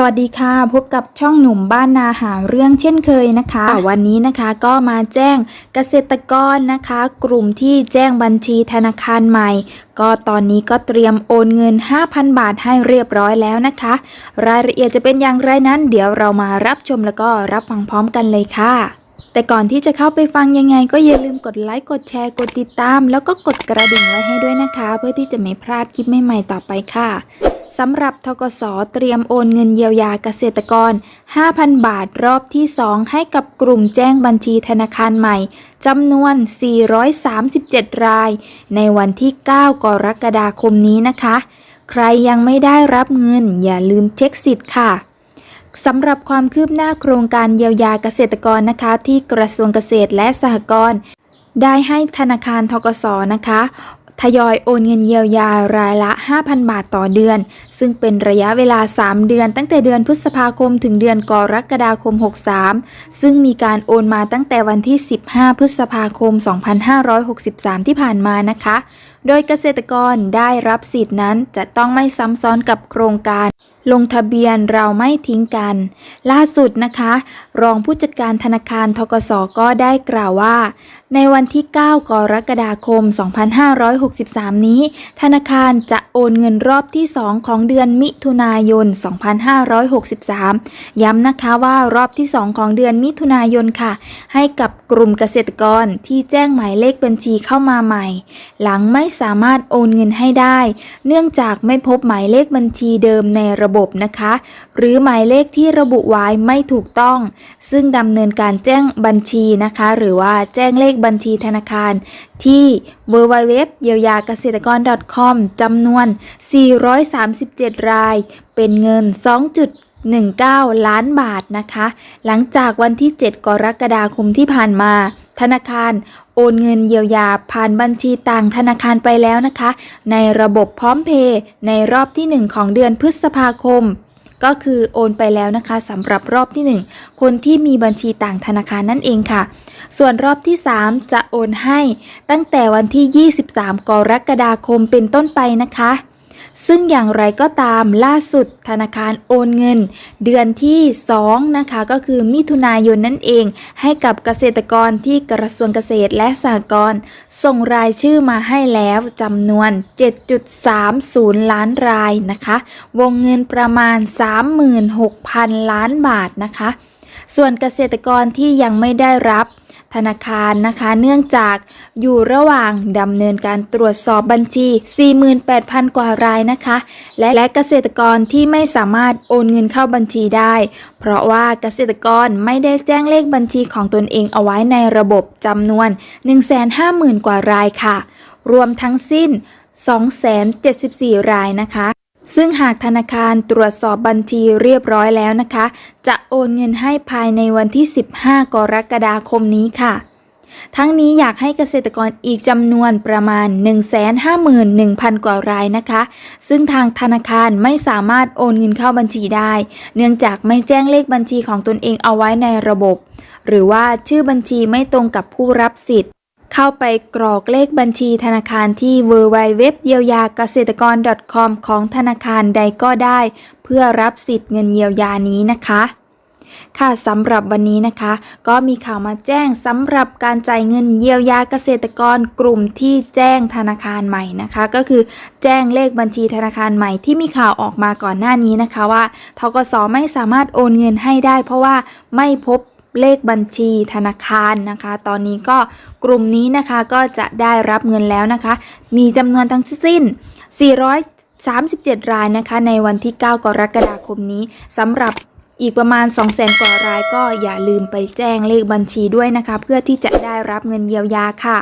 สวัสดีค่ะ พบกับช่องหนุ่มบ้านนาหาเรื่องเช่นเคยนะคะวันนี้นะคะก็มาแจ้งเกษตรกรนะคะ กลุ่มที่แจ้งบัญชีธนาคารใหม่ ก็ตอนนี้ก็เตรียมโอนเงิน 5,000 บาทให้เรียบร้อยแล้วนะคะ รายละเอียดจะเป็นอย่างไรนั้น เดี๋ยวเรามารับชมแล้วก็รับฟังพร้อมกันเลยค่ะแต่ก่อนที่จะเข้าไปฟังยังไง ก็อย่าลืมกดไลค์กดแชร์กดติดตาม แล้วก็กดกระดิ่งไว้ให้ด้วยนะคะ เพื่อที่จะไม่พลาดคลิปใหม่ๆต่อไปค่ะ สำหรับทกสเตรียมโอนเงินเยียวยาเกษตรกร 5,000 บาทรอบที่ 2 ให้กับกลุ่มแจ้งบัญชีธนาคารใหม่จำนวน 437 ราย ในวันที่ 9 กรกฎาคมนี้นะคะ ใครยังไม่ได้รับเงินอย่าลืมเช็คสิทธิ์ค่ะสำหรับความคืบหน้าโครงการเยียวยาเกษตรกรนะคะ ที่กระทรวงเกษตรและสหกรณ์ได้ให้ธนาคารทกสนะคะทยอยโอนเงินเยียวยารายละ 5,000 บาทต่อเดือน ซึ่งเป็นระยะเวลา 3 เดือนตั้งแต่เดือนพฤษภาคมถึงเดือนกรกฎาคม 63 ซึ่งมีการโอนมาตั้งแต่วันที่ 15 พฤษภาคม 2563 ที่ผ่านมานะคะ โดยเกษตรกรได้รับสิทธินั้นจะต้องไม่ซ้ำซ้อนกับโครงการลงทะเบียนเราไม่ทิ้งกัน ล่าสุดนะคะ รองผู้จัดการธนาคารทกสก็ได้กล่าวว่า ในวันที่ 9 กรกฎาคม 2563 นี้ ธนาคารจะโอนเงินรอบที่ 2 ของเดือนมิถุนายน 2563 ย้ำนะคะว่ารอบที่ 2 ของเดือนมิถุนายนค่ะ ให้กับกลุ่มเกษตรกรที่แจ้งหมายเลขบัญชีเข้ามาใหม่ หลังไม่สามารถโอนเงินให้ได้ เนื่องจากไม่พบหมายเลขบัญชีเดิมในระบบนะคะ หรือหมายเลขที่ระบุไว้ไม่ถูกต้อง ซึ่งดำเนินการแจ้งบัญชีนะคะ หรือว่าแจ้งเลขบัญชีธนาคาร ที่ www เยียวยาเกษตรกร .com จำนวน 437 ราย เป็นเงิน 2.19 ล้านบาทนะคะ หลังจากวันที่ 7 กรกฎาคมที่ผ่านมา ธนาคารโอนเงินเยียวยาผ่านบัญชีต่างธนาคารไปแล้วนะคะ ในระบบพร้อมเพย์ในรอบที่ 1 ของเดือนพฤษภาคม ก็คือโอนไปแล้วนะคะสำหรับรอบที่ 1 คนที่มีบัญชีต่างธนาคารนั่นเองค่ะ ส่วนรอบที่ 3 จะโอนให้ตั้งแต่วันที่ 23 กรกฎาคมเป็นต้นไปนะคะ ซึ่งอย่างไรก็ตามล่าสุดธนาคารโอนเงิน เดือนที่2นะคะก็คือมิถุนายนนั่นเอง ให้กับเกษตรกรที่กระทรวงเกษตรและสหกรณ์ส่งรายชื่อมาให้แล้วจำนวน 7.30 ล้านรายนะคะ วงเงินประมาณ 36,000 ล้านบาทนะคะ ส่วนเกษตรกรที่ยังไม่ได้รับ ธนาคารนะคะ เนื่องจากอยู่ระหว่างดำเนินการตรวจสอบบัญชี 48,000 กว่ารายนะคะ และและเกษตรกรที่ไม่สามารถโอนเงินเข้าบัญชีได้ เพราะว่าเกษตรกรไม่ได้แจ้งเลขบัญชีของตนเองเอาไว้ในระบบจำนวน 150,000 กว่ารายค่ะ รวมทั้งสิ้น 274 รายนะคะ ซึ่งหากธนาคารตรวจสอบบัญชีเรียบร้อยแล้วนะคะ จะโอนเงินให้ภายในวันที่ 15 กรกฎาคมนี้ค่ะ ทั้งนี้อยากให้เกษตรกรอีกจำนวนประมาณ 151,000 กว่ารายนะคะ ซึ่งทางธนาคารไม่สามารถโอนเงินเข้าบัญชีได้ เนื่องจากไม่แจ้งเลขบัญชีของตนเองเอาไว้ในระบบ หรือว่าชื่อบัญชีไม่ตรงกับผู้รับสิทธิ์ เข้าไปกรอกเลขบัญชีธนาคารที่ www เยียวยาเกษตรกร .com ของธนาคารใดก็ได้ เพื่อรับสิทธิ์เงินเยียวยานี้นะคะค่ะสำหรับวันนี้นะคะ ก็มีข่าวมาแจ้งสำหรับการจ่ายเงินเยียวยาเกษตรกรกลุ่มที่แจ้งธนาคารใหม่นะคะ ก็คือแจ้งเลขบัญชีธนาคารใหม่ที่มีข่าวออกมาก่อนหน้านี้นะคะว่าทกสไม่สามารถโอนเงินให้ได้ เพราะว่าไม่พบ เลขบัญชีธนาคารนะคะ ตอนนี้ก็กลุ่มนี้นะคะก็จะได้รับเงินแล้วนะคะ มีจำนวนทั้งสิ้น 437 รายนะคะ ในวันที่ 9 กรกฎาคมนี้สำหรับอีกประมาณ 200,000กว่ารายก็อย่าลืมไปแจ้งเลขบัญชีด้วยนะคะ เพื่อที่จะได้รับเงินเยียวยาค่ะ